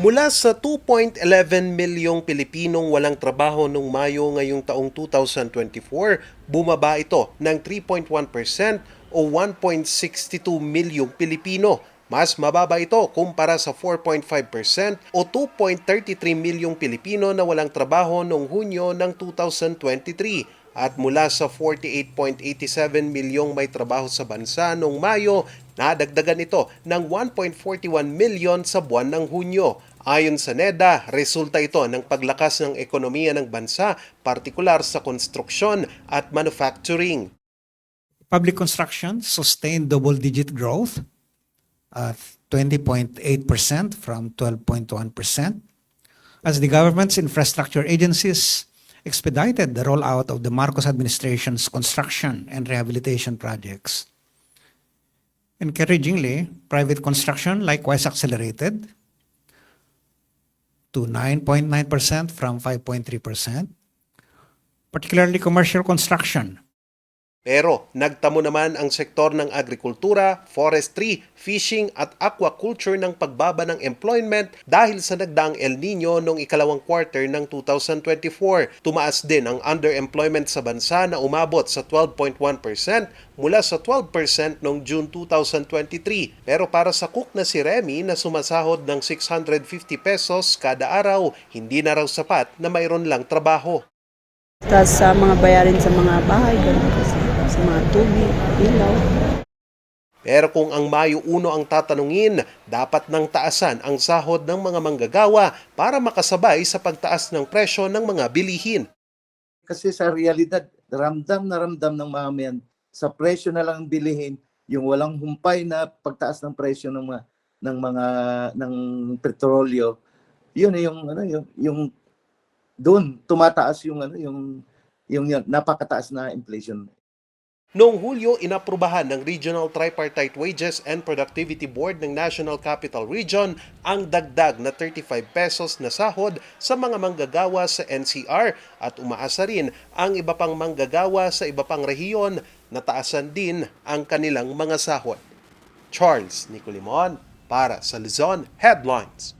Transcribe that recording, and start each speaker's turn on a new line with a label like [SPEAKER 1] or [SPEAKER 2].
[SPEAKER 1] Mula sa 2.11 milyong Pilipinong walang trabaho noong Mayo ngayong taong 2024, bumaba ito ng 3.1% o 1.62 milyong Pilipino. Mas mababa ito kumpara sa 4.5% o 2.33 milyong Pilipino na walang trabaho noong Hunyo ng 2023 at mula sa 48.87 milyong may trabaho sa bansa noong Mayo, nadagdagan ito ng 1.41 milyon sa buwan ng Hunyo. Ayon sa NEDA, resulta ito ng paglakas ng ekonomiya ng bansa, partikular sa konstruksyon at manufacturing.
[SPEAKER 2] Public construction sustained double-digit growth at 20.8% from 12.1% as the government's infrastructure agencies expedited the rollout of the Marcos administration's construction and rehabilitation projects. Encouragingly, private construction likewise accelerated to 9.9% from 5.3%, particularly commercial construction
[SPEAKER 1] Pero nagtamo naman ang sektor ng agrikultura, forestry, fishing at aquaculture ng pagbaba ng employment dahil sa nagdaang El Nino noong ikalawang quarter ng 2024. Tumaas din ang underemployment sa bansa na umabot sa 12.1% mula sa 12% noong June 2023. Pero para sa cook na si Remy na sumasahod ng 650 pesos kada araw, hindi na raw sapat na mayroon lang trabaho.
[SPEAKER 3] Tapos sa mga bayarin sa mga bahay, ganun kasi. Sa mga tubig, ilaw.
[SPEAKER 1] Pero kung ang Mayo 1 ang tatanungin, dapat nang taasan ang sahod ng mga manggagawa para makasabay sa pagtaas ng presyo ng mga bilihin.
[SPEAKER 4] Kasi sa realidad, ramdam na ramdam ng mamayan sa presyo na lang bilihin, yung walang humpay na pagtaas ng presyo ng mga ng mga ng petrolyo. Yun eh, yung ano yung yung doon tumataas yung ano yung yung, yung napakataas na inflation.
[SPEAKER 1] Noong Hulyo, inaprubahan ng Regional Tripartite Wages and Productivity Board ng National Capital Region ang dagdag na 35 pesos na sahod sa mga manggagawa sa NCR at umaasa rin ang iba pang manggagawa sa iba pang rehiyon na taasan din ang kanilang mga sahod. Charles Nicolimon para sa Luzon Headlines.